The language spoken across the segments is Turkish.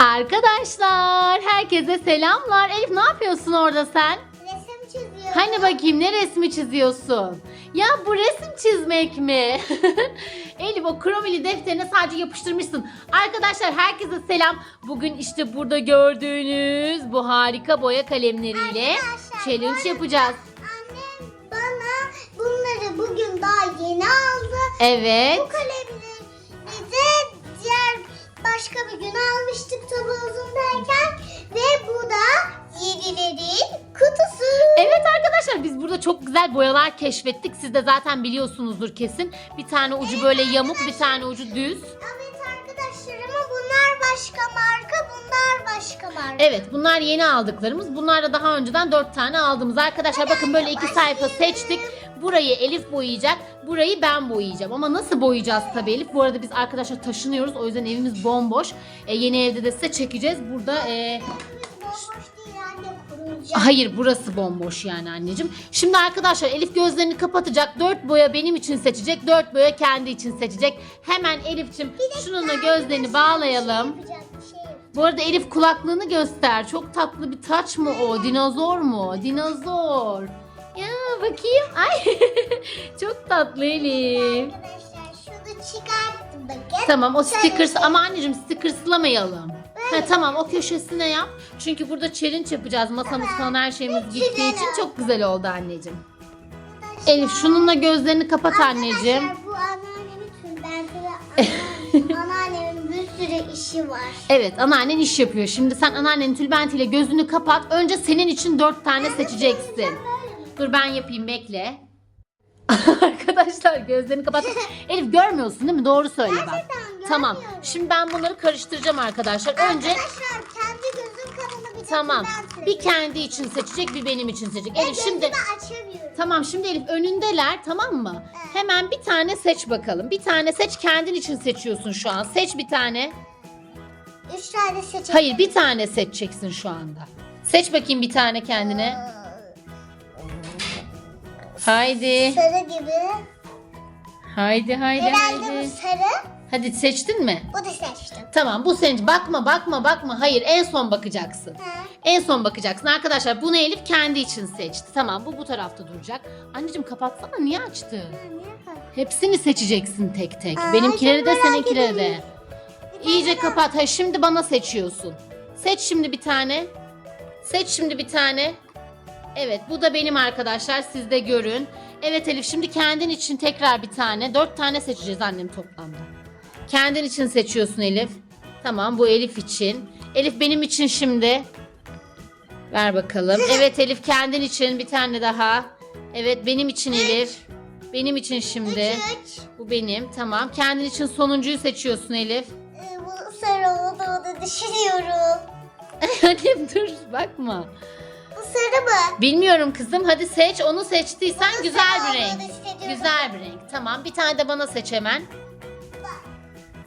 Arkadaşlar herkese selamlar. Elif ne yapıyorsun orada sen? Resim çiziyorum. Hani bakayım ne resmi çiziyorsun? Ya bu resim çizmek mi? Elif o kromili defterine sadece yapıştırmışsın. Arkadaşlar herkese selam. Bugün işte burada gördüğünüz bu harika boya kalemleriyle Arkadaşlar, challenge yapacağız. Annem bana bunları bugün daha yeni aldı. Evet. Bu diğer başka bir gün almıştık tabi uzundayken. Ve bu da yedilerin kutusu. Evet arkadaşlar biz burada çok güzel boyalar keşfettik. Siz de zaten biliyorsunuzdur kesin. Bir tane ucu böyle yamuk, bir tane ucu düz. Evet arkadaşlar ama bunlar başka marka bunlar başka marka. Evet bunlar yeni aldıklarımız. Bunlar da daha önceden 4 tane aldığımız. Arkadaşlar bakın böyle iki sayfa seçtik. Burayı Elif boyayacak. Burayı ben boyayacağım. Ama nasıl boyayacağız tabii Elif? Bu arada biz arkadaşlar taşınıyoruz. O yüzden evimiz bomboş. E, yeni evde de size çekeceğiz. Burada e, Bomboş değil anne kurulacak. hayır burası bomboş yani anneciğim. Şimdi arkadaşlar Elif gözlerini kapatacak. 4 boya benim için seçecek. 4 boya kendi için seçecek. Hemen Elif'ciğim şununla gözlerini bağlayalım. Yapacak bir şey yok. Bu arada Elif kulaklığını göster. Çok tatlı bir taç mı o? Dinozor mu? Dinozor. Ya bakayım. Ay çok tatlı Elif. Arkadaşlar şunu çıkarttım bakın. Tamam o stickers ama anneciğim stickerslamayalım. Ha, tamam o köşesine yap. Çünkü burada challenge yapacağız. Masamız falan her şeyimiz gittiği için çok güzel oldu anneciğim. Elif şununla gözlerini kapat anneciğim. Arkadaşlar bu anneannemin ve anneannem- anneannemin bir sürü işi var. Evet anneannen iş yapıyor. Şimdi sen anneannenin tülbentiyle gözünü kapat. Önce senin için dört tane seçeceksin. Dur ben yapayım bekle. Arkadaşlar gözlerini kapat. Elif görmüyorsun değil mi? Doğru söyle bak. Gerçekten Tamam. görmüyorum. Şimdi ben bunları karıştıracağım arkadaşlar. Önce Arkadaşlar kendi gözüm kanını bir de tamam. tülbent Bir kendi için seçecek, bir benim için seçecek. Elif şimdi gözümü açamıyorum. Tamam şimdi Elif önündeler tamam mı? Hemen bir tane seç bakalım. Bir tane seç kendin için seçiyorsun şu an. Seç bir tane. Üç tane seçeceğim. Hayır bir tane seçeceksin şu anda. Seç bakayım bir tane kendine. Haydi. Sarı gibi. Haydi haydi Herhalde haydi. bu sarı. Hadi seçtin mi? Bu da seçtim. Tamam bu senin. Bakma bakma bakma. Hayır en son bakacaksın. Ha. En son bakacaksın. Arkadaşlar bunu Elif kendi için seçti. Tamam bu bu tarafta duracak. Anneciğim kapatsana niye kalk- Hepsini seçeceksin tek tek. Aa, Benimkileri çok de merak seninkileri de. ediyorum. İyice kapat. Ha, şimdi bana seçiyorsun. Seç şimdi bir tane. Seç şimdi bir tane. Evet bu da benim arkadaşlar. Siz de görün. Evet Elif şimdi kendin için tekrar bir tane. Dört tane seçeceğiz annem toplamda. Kendin için seçiyorsun Elif. Tamam bu Elif için. Elif benim için şimdi. Ver bakalım. Evet Elif kendin için bir tane daha. Evet benim için Elif. Benim için şimdi. Üç. Bu benim. Tamam. Kendin için sonuncuyu seçiyorsun Elif. Ee, Bu sarı olduğunu düşünüyorum. Annem dur bakma. Sarı mı? Bilmiyorum kızım. Hadi seç. Onu seçtiysen Bunu güzel sarı bir renk. olduğunu hissediyorum. Güzel bir renk. Tamam. Bir tane de bana seç hemen.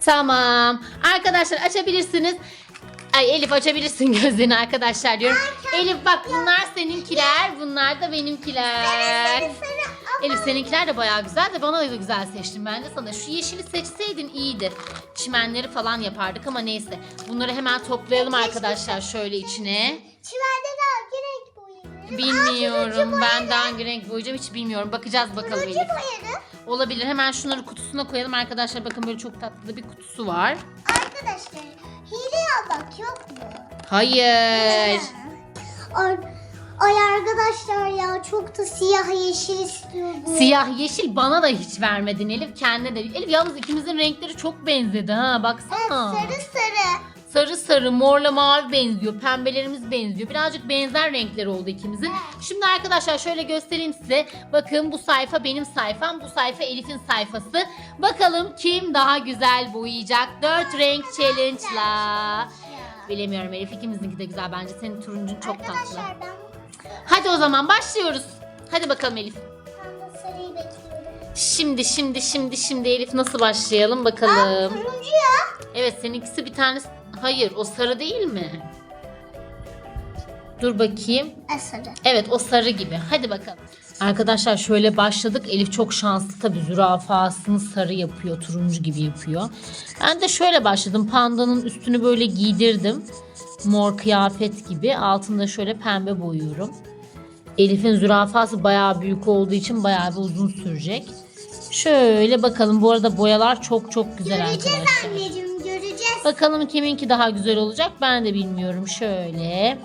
Tamam. Arkadaşlar açabilirsiniz. Ay Elif açabilirsin gözlerini arkadaşlar diyorum. Elif bak bunlar seninkiler. Bunlar da benimkiler. Sarı ama Elif seninkiler de bayağı güzel de bana da güzel seçtim ben de sana. Şu yeşili seçseydin iyiydi. Çimenleri falan yapardık ama neyse. Bunları hemen toplayalım arkadaşlar şöyle içine. hangi renk boyayayım? Bilmiyorum. Ben de hangi renk boyayacağım hiç bilmiyorum. Bakacağız bakalım Elif. Olabilir. Hemen şunları kutusuna koyalım arkadaşlar. Bakın böyle çok tatlı da bir kutusu var. Arkadaşlar hile yapmak yok mu? Hayır. Ay, ay arkadaşlar ya çok da siyah yeşil istiyordum. Siyah yeşil bana da hiç vermedin Elif. Kendine de. Elif yalnız ikimizin renkleri çok benzedi ha. Evet, Baksana. sarı sarı. Sarı sarı, morla mavi benziyor. Pembelerimiz benziyor. Birazcık benzer renkler oldu ikimizin. Şimdi arkadaşlar şöyle göstereyim size. Bakın bu sayfa benim sayfam. Bu sayfa Elif'in sayfası. Bakalım kim daha güzel boyayacak. 4 renk challenge'la. Bilemiyorum Elif ikimizinki de güzel bence. Senin turuncun çok tatlı. Arkadaşlar ben Hadi o zaman başlıyoruz. Hadi bakalım Elif. sarıyı bekliyorum. Şimdi şimdi şimdi şimdi Elif nasıl başlayalım Aa, bakalım. turuncu ya. Evet seninkisi bir tanesi. Hayır o sarı değil mi? Dur bakayım. E, sarı. Evet o sarı gibi. Hadi bakalım. Arkadaşlar şöyle başladık. Elif çok şanslı tabii zürafasını sarı yapıyor, turuncu gibi yapıyor. Ben de şöyle başladım. Pandanın üstünü böyle giydirdim. Mor kıyafet gibi. Altında şöyle pembe boyuyorum. Elif'in zürafası bayağı büyük olduğu için bayağı bir uzun sürecek. Şöyle bakalım. Bu arada boyalar çok çok güzel Göreceğiz arkadaşlar. anneciğim. Bakalım kiminki daha güzel olacak ben de bilmiyorum. Şöyle.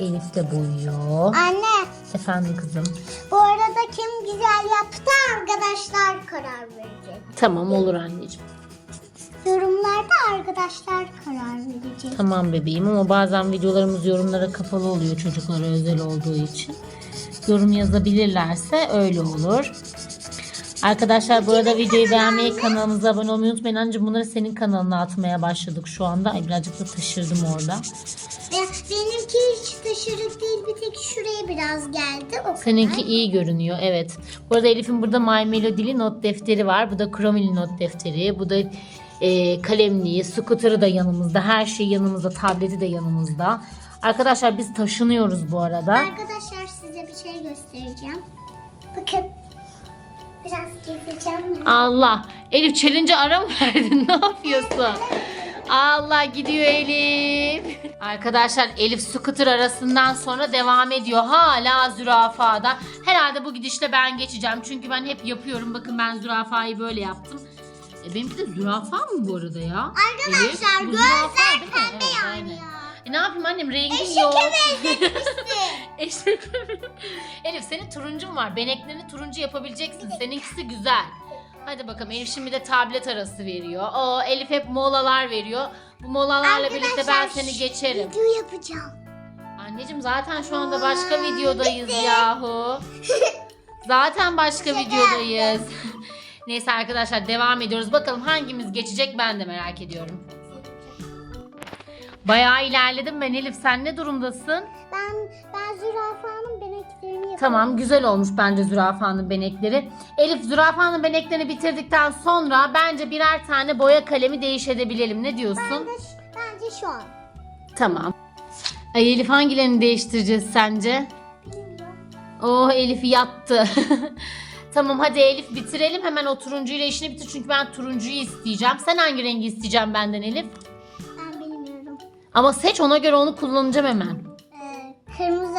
Elif de boyuyor. Anne Efendim kızım. bu arada kim güzel yaptı arkadaşlar karar verecek. Tamam olur anneciğim. Yorumlarda arkadaşlar karar verecek. Tamam bebeğim ama bazen videolarımız yorumlara kapalı oluyor çocuklara özel olduğu için. Yorum yazabilirlerse öyle olur. Arkadaşlar bu arada videoyu beğenmeyi, kanalımıza abone olmayı unutmayın. Anneciğim bunları senin kanalına atmaya başladık şu anda. Ay birazcık da taşırdım orada. Benimki hiç taşırık değil bir tek şuraya biraz geldi. O Seninki kadar. iyi görünüyor evet. Bu arada Elif'in burada My Melody'li not defteri var. Bu da Chromeli not defteri. Bu da e, kalemliği, scooter'ı da yanımızda. Her şey yanımızda. Tableti de yanımızda. Arkadaşlar biz taşınıyoruz bu arada. Arkadaşlar size bir şey göstereceğim. Bakın. Biraz gezeceğim. Allah. Elif challenge ara mı verdin? ne yapıyorsun? Allah gidiyor Elif. Arkadaşlar Elif scooter arasından sonra devam ediyor. Hala zürafada. Herhalde bu gidişle ben geçeceğim. Çünkü ben hep yapıyorum. Bakın ben zürafayı böyle yaptım. E benimki de zürafa mı bu arada ya? Arkadaşlar Elif, bu gözler zürafa değil mi? pembe Evet, yani aynen. ya. E ne yapayım annem rengin Eşeke yok. Eşek. Elif senin turuncun var. Beneklerini turuncu yapabileceksin. Seninkisi güzel. Hadi bakalım Elif şimdi de tablet arası veriyor. O Elif hep molalar veriyor. Bu molalarla birlikte ben seni geçerim. Video yapacağım. Anneciğim zaten şu anda başka Aa, videodayız bitti. yahu. Zaten başka videodayız. Neyse arkadaşlar devam ediyoruz. Bakalım hangimiz geçecek ben de merak ediyorum. Bayağı ilerledim ben Elif. Sen ne durumdasın? Ben ben zürafanın beneklerini yapacağım. Tamam güzel olmuş bence zürafanın benekleri. Elif zürafanın beneklerini bitirdikten sonra bence birer tane boya kalemi değişebilelim. Ne diyorsun? Ben de, bence şu an. Tamam. Ay Elif hangilerini değiştireceğiz sence? Bilmiyorum. Oh Elif yattı. tamam hadi Elif bitirelim hemen o turuncuyla işini bitir çünkü ben turuncuyu isteyeceğim. Sen hangi rengi isteyeceğim benden Elif? Ama seç ona göre onu kullanacağım hemen. Ee, kırmızı.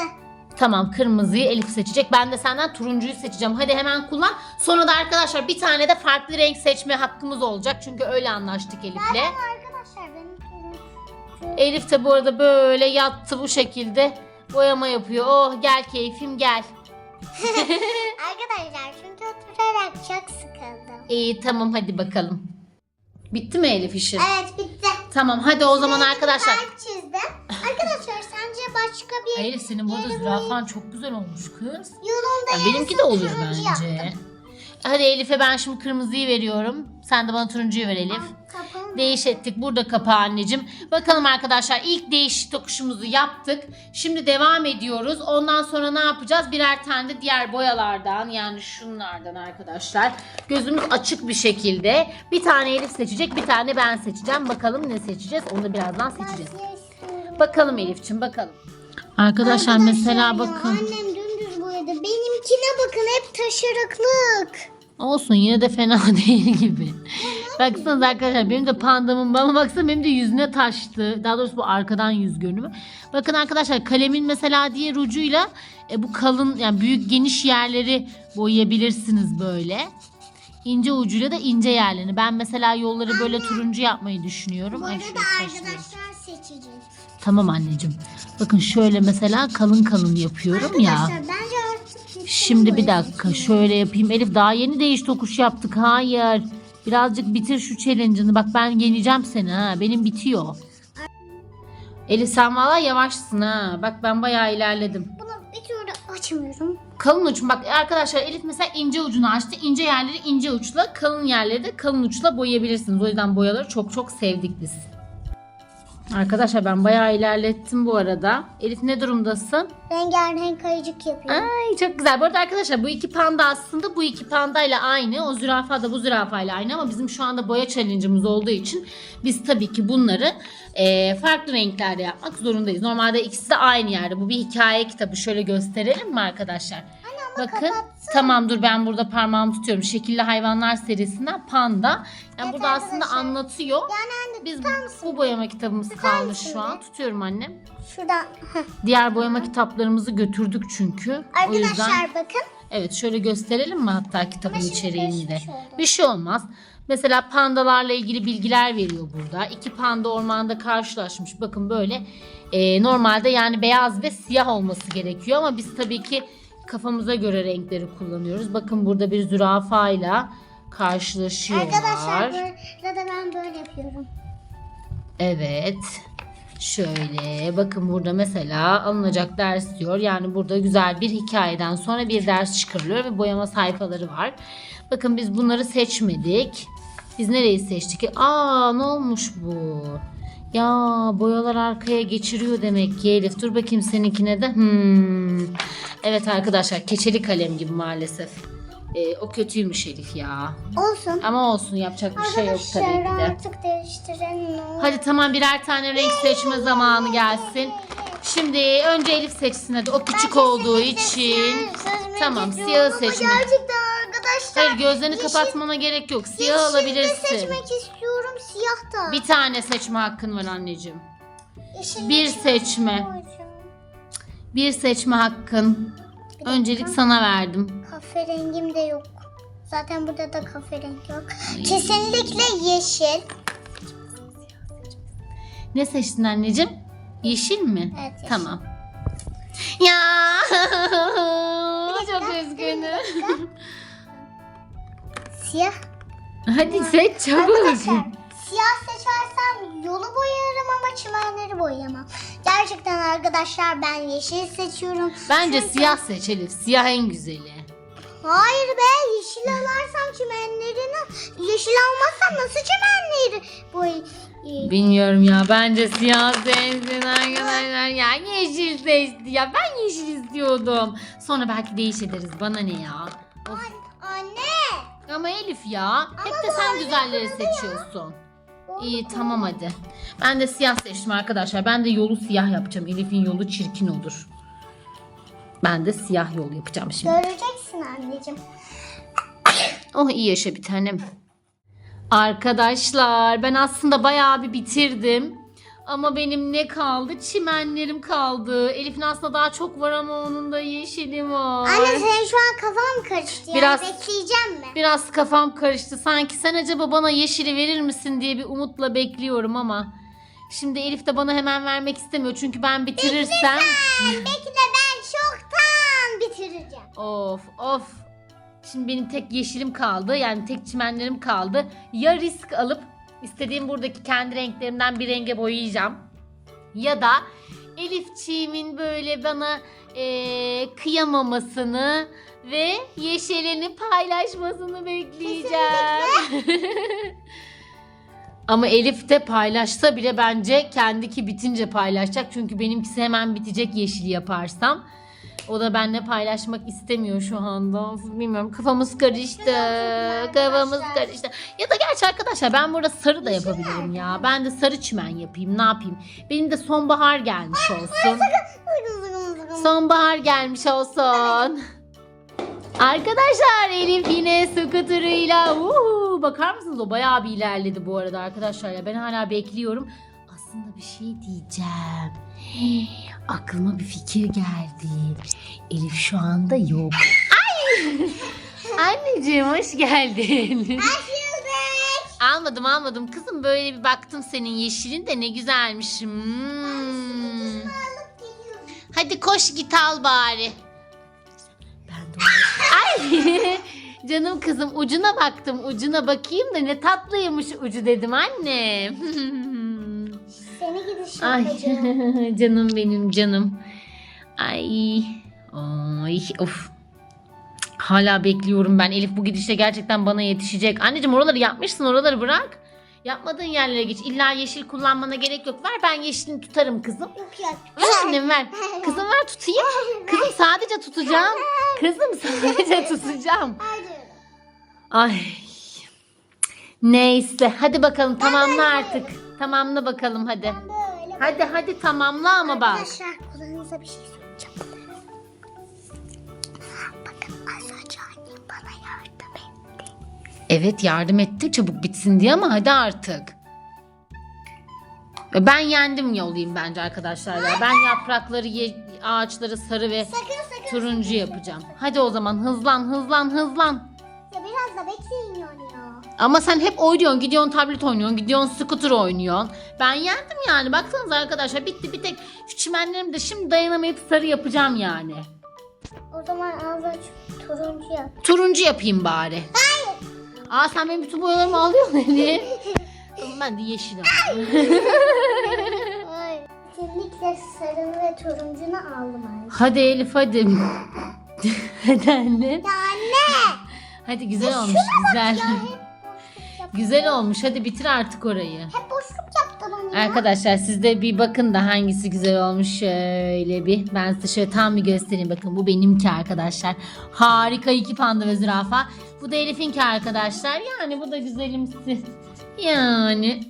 Tamam kırmızıyı Elif seçecek. Ben de senden turuncuyu seçeceğim. Hadi hemen kullan. Sonra da arkadaşlar bir tane de farklı renk seçme hakkımız olacak. Çünkü öyle anlaştık Elif'le. Arkadaşlar benim turuncu. Elif de bu arada böyle yattı bu şekilde. Boyama yapıyor. Oh gel keyfim gel. Arkadaşlar çünkü oturarak çok sıkıldım. İyi tamam hadi bakalım. Bitti mi Elif işi? Evet bitti. Tamam hadi o zaman Şöyle arkadaşlar. kalp çizdim. Arkadaşlar sence başka bir Elif senin burada zürafan çok güzel olmuş kız. yolunda Ya benimki de oluyor bence. Hadi Elif'e ben şimdi kırmızıyı veriyorum. Sen de bana turuncuyu ver Elif. Değiş ettik. Burada kapağı anneciğim. Bakalım arkadaşlar ilk değiş tokuşumuzu yaptık. Şimdi devam ediyoruz. Ondan sonra ne yapacağız? Birer tane de diğer boyalardan yani şunlardan arkadaşlar. Gözümüz açık bir şekilde. Bir tane Elif seçecek bir tane ben seçeceğim. Bakalım ne seçeceğiz onu da birazdan seçeceğiz. Bakalım Elif'ciğim bakalım. Arkadaşlar mesela ya, bakın. Annem dümdüz boyadı. Benimkine bakın hep taşırıklık. Olsun yine de fena değil gibi. Baksanıza arkadaşlar benim de pandamın bana baksana benim de yüzüne taştı. Daha doğrusu bu arkadan yüz görünümü. Bakın arkadaşlar kalemin mesela diğer ucuyla e, bu kalın yani büyük geniş yerleri boyayabilirsiniz böyle. İnce ucuyla da ince yerlerini. Ben mesela yolları böyle turuncu yapmayı düşünüyorum. Bu Ay, arada taşlıyorum. arkadaşlar seçeceğiz. Tamam anneciğim. Bakın şöyle mesela kalın kalın yapıyorum ya. Arkadaşlar bence artık Şimdi bir dakika şöyle yapayım. Elif daha yeni değiş tokuş yaptık. Hayır. Birazcık bitir şu challenge'ını. Bak ben yeneceğim seni ha. Benim bitiyor. Elif sen valla yavaşsın ha. Bak ben bayağı ilerledim. Bunu bir türlü açamıyorum. Kalın uç. Bak arkadaşlar Elif mesela ince ucunu açtı. İnce yerleri ince uçla, kalın yerleri de kalın uçla boyayabilirsiniz. O yüzden boyaları çok çok sevdik biz. Arkadaşlar ben bayağı ilerlettim bu arada. Elif ne durumdasın? Rengarenk kayıcık yapıyorum. Ay çok güzel. Bu arada arkadaşlar bu iki panda aslında bu iki pandayla aynı. O zürafa da bu zürafayla aynı ama bizim şu anda boya challenge'ımız olduğu için biz tabii ki bunları e, farklı renklerde yapmak zorundayız. Normalde ikisi de aynı yerde. Bu bir hikaye kitabı. Şöyle gösterelim mi arkadaşlar? Bakın. kapattım. Tamam dur ben burada parmağımı tutuyorum. Şekilli hayvanlar serisinden panda. Yani Evet burada aslında arkadaşlar. anlatıyor. Yani anne Biz bu boyama kitabımız Tutar kalmış şu an. Tutuyorum annem. Şuradan. Diğer boyama kitaplarımızı götürdük çünkü. O yüzden Arkadaşlar bakın. evet şöyle gösterelim mi hatta kitabın içeriğini de. oldu. Bir şey olmaz. Mesela pandalarla ilgili bilgiler veriyor burada. İki panda ormanda karşılaşmış. Bakın böyle e, normalde yani beyaz ve siyah olması gerekiyor ama biz tabii ki kafamıza göre renkleri kullanıyoruz. Bakın burada bir zürafayla karşılaşıyorlar. Arkadaşlar böyle da ben böyle yapıyorum. Evet. Şöyle bakın burada mesela alınacak ders diyor. Yani burada güzel bir hikayeden sonra bir ders çıkarılıyor ve boyama sayfaları var. Bakın biz bunları seçmedik. Biz nereyi seçtik? Aa ne olmuş bu? Ya boyalar arkaya geçiriyor demek ki Elif. Dur bakayım seninkine de. Hmm. Evet arkadaşlar keçeli kalem gibi maalesef. Ee, o kötüymüş Elif ya. Olsun. Ama olsun yapacak bir şey yok tabii ki de. artık değiştirelim. ne olur. Hadi tamam birer tane renk seçme zamanı gelsin. Şimdi önce Elif seçsin hadi o küçük Ben olduğu kesinlikle için. Tamam, geçiyorum siyahı ama seçme. Gerçekten arkadaşlar. Hayır gözlerini yeşil- kapatmana gerek yok. Siyah yeşil de alabilirsin. seçmek istiyorum siyah da. Bir tane seçme hakkın var anneciğim. Yeşil bir seçme. koyacağım. Bir seçme hakkın. Bir dakika. Öncelik sana verdim. Kahverengim de yok. Zaten burada da kahverengi yok. Kesinlikle yeşil. Ne seçtin anneciğim? Yeşil mi? Evet, yeşil. Tamam. Ya dakika, çok üzgünüm. Siyah. Hadi seç çabuk. Arkadaşlar siyah seçersem yolu boyarım ama çimenleri boyayamam. Gerçekten arkadaşlar ben yeşil seçiyorum. Bence Çünkü- siyah seç Elif. Siyah en güzeli. Hayır be yeşil alarsam çimenlerini yeşil almazsam nasıl çimenleri boy Bilmiyorum ya bence siyah seçsin arkadaşlar ya yeşil seçti ya ben yeşil istiyordum. Sonra belki değiş ederiz bana ne ya. Of. Anne. Ama Elif ya hep de sen güzelleri seçiyorsun. İyi tamam hadi. Ben de siyah seçtim arkadaşlar. Ben de yolu siyah yapacağım. Elif'in yolu çirkin olur. Ben de siyah yol yapacağım şimdi. Göreceksin anneciğim. Oh iyi yaşa bir tanem. Arkadaşlar ben aslında bayağı bir bitirdim. Ama benim ne kaldı? Çimenlerim kaldı. Elif'in aslında daha çok var ama onun da yeşili var. Anne senin şu an kafan karıştı. Yani Biraz- bekleyeceğim mi? Biraz kafam karıştı. Sanki sen acaba bana yeşili verir misin diye bir umutla bekliyorum ama. Şimdi Elif de bana hemen vermek istemiyor. Çünkü ben bitirirsem... Bekle ben çoktan bitireceğim. Of of. Şimdi benim tek yeşilim kaldı. Yani tek çimenlerim kaldı. Ya risk alıp istediğim buradaki kendi renklerimden bir renge boyayacağım. Ya da Elifçiğimin böyle bana eee, kıyamamasını ve yeşilini paylaşmasını bekleyeceğim. Ama Elif de paylaşsa bile bence kendiki bitince paylaşacak. Çünkü benimkisi hemen bitecek yeşili yaparsam. O da benimle paylaşmak istemiyor şu anda. Bilmiyorum kafamız karıştı. Kafamız karıştı. Ya da gerçi arkadaşlar ben burada sarı da yapabilirim ya. Ben de sarı çimen yapayım ne yapayım. Benim de sonbahar gelmiş olsun. Sonbahar gelmiş olsun. Arkadaşlar Elif yine skuterıyla uhu, bakar mısınız o bayağı bir ilerledi bu arada arkadaşlar ya ben hala bekliyorum. Aslında bir şey diyeceğim. Aklıma bir fikir geldi. Elif şu anda yok. Ay! Anneciğim hoş geldin. almadım almadım. Kızım böyle bir baktım senin yeşilin de ne güzelmiş. Hmm. Hadi koş git al bari. Ben de Ay canım kızım ucuna baktım ucuna bakayım da ne tatlıymış ucu dedim annem. Seni gidi Ay canım benim canım. Ay ay of. Hala bekliyorum ben. Elif bu gidişle gerçekten bana yetişecek. Anneciğim oraları yapmışsın oraları bırak. Yapmadığın yerlere geç. İlla yeşil kullanmana gerek yok. Ver ben yeşilini tutarım kızım. Yok yok. Ver annem ver. Kızım ver tutayım. Kızım sadece tutacağım. Kızım sadece tutacağım. Hadi. Ay. Neyse hadi bakalım tamamla artık. Tamamla bakalım hadi. Böyle Hadi hadi tamamla ama bak. Arkadaşlar kulağınıza bir şey söyleyeceğim. Bakın az annem bana yardım etti. Evet yardım etti çabuk bitsin diye ama hadi artık. E, ben yendim ya bence arkadaşlar. ya. Ben yaprakları, ye, ağaçları sarı ve Sakın sakın. turuncu yapacağım. Hadi o zaman hızlan hızlan hızlan. Ya biraz da bekle. Ama sen hep oynuyorsun, gidiyorsun tablet oynuyorsun, gidiyorsun scooter oynuyorsun. Ben yendim yani. Baksanıza arkadaşlar bitti bir tek şu çimenlerimi de şimdi dayanamayıp sarı yapacağım yani. O zaman ağzı turuncu yap. Turuncu yapayım bari. Hayır. Aa sen benim bütün boyalarımı alıyorsun Elif. Ben de yeşil aldım. Hayır. Kesinlikle sarı ve turuncunu aldım anne. hadi Elif hadi. hadi anne. Ya anne. Hadi güzel olmuş güzel. Ya. Güzel olmuş hadi bitir artık orayı. Hep boşluk yaptın onu ya. Arkadaşlar siz de bir bakın da hangisi güzel olmuş şöyle bir. Ben size şöyle tam bir göstereyim. Bakın bu benimki arkadaşlar. Harika iki panda ve zürafa. Bu da Elif'inki arkadaşlar. Yani bu da güzelimsi. Yani.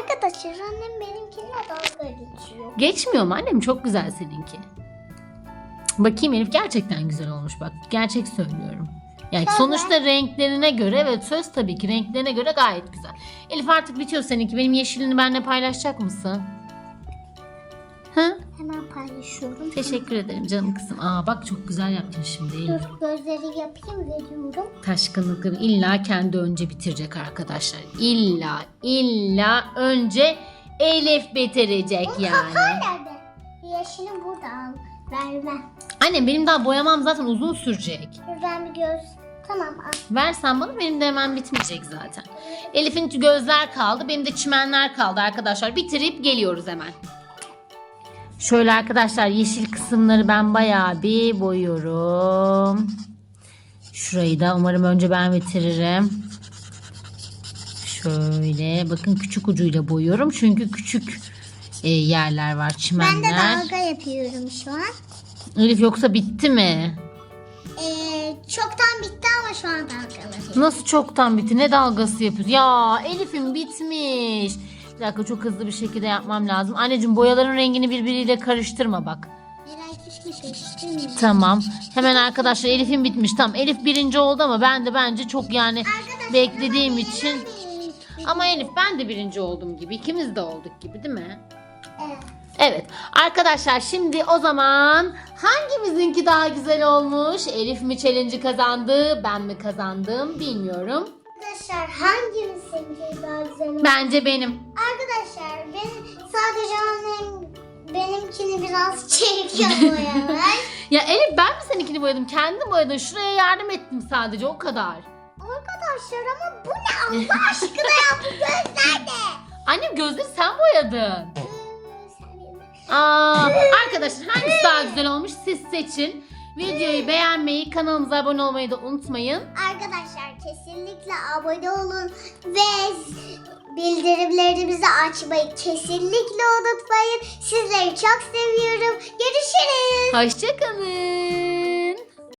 Arkadaşlar annem benimkine dalga geçiyor. Geçmiyor mu annem? Çok güzel seninki. Bakayım Elif gerçekten güzel olmuş bak. Gerçek söylüyorum. Yani Şöyle. sonuçta renklerine göre evet söz tabii ki renklerine göre gayet güzel. Elif artık bitiyor seninki. Benim yeşilini benimle paylaşacak mısın? Ha? Hemen paylaşıyorum. Teşekkür ederim canım kızım. Aa bak çok güzel yaptın şimdi Elif. Dur gözleri yapayım veriyorum. Taşkınlıkları illa kendi önce bitirecek arkadaşlar. İlla illa önce Elif bitirecek yani. Nerede? Yeşili burada al. Vermem. Annem benim daha boyamam zaten uzun sürecek. Şuradan bir göz. Tamam al. Versen bana benim de hemen bitmeyecek zaten. Elif'in gözler kaldı. Benim de çimenler kaldı arkadaşlar. Bitirip geliyoruz hemen. Şöyle arkadaşlar yeşil kısımları ben bayağı bir boyuyorum. Şurayı da umarım önce ben bitiririm. Şöyle bakın küçük ucuyla boyuyorum. Çünkü küçük e, yerler var Ben de çimenler. dalga yapıyorum şu an. Elif yoksa bitti mi? Ee, çoktan bitti ama şu an dalgaları. Nasıl çoktan bitti? Ne dalgası yapıyorsun? Ya Elif'im bitmiş. Bir dakika çok hızlı bir şekilde yapmam lazım. Anneciğim boyaların rengini birbiriyle karıştırma bak. Tamam. Hemen arkadaşlar Elif'in bitmiş. Tamam Elif birinci oldu ama ben de bence çok yani beklediğim için. Ama Elif ben de birinci oldum gibi. İkimiz de olduk gibi değil mi? Evet. Evet arkadaşlar şimdi o zaman hangimizinki daha güzel olmuş? Elif mi challenge'ı kazandı ben mi kazandım bilmiyorum. Arkadaşlar hangimizinki daha güzel oldu? Bence benim. Arkadaşlar ben sadece annem benimkini biraz çekiyor boyamış. Ya Elif ben mi seninkini boyadım? Kendim boyadım. Şuraya yardım ettim sadece o kadar. Arkadaşlar ama bu ne Allah aşkına ya bu göz nerede? Annem gözleri sen boyadın. Aa, arkadaşlar hangisi daha güzel olmuş siz seçin. Videoyu beğenmeyi, kanalımıza abone olmayı da unutmayın. Arkadaşlar kesinlikle abone olun ve bildirimlerimizi açmayı kesinlikle unutmayın. Sizleri çok seviyorum. Görüşürüz. Hoşçakalın.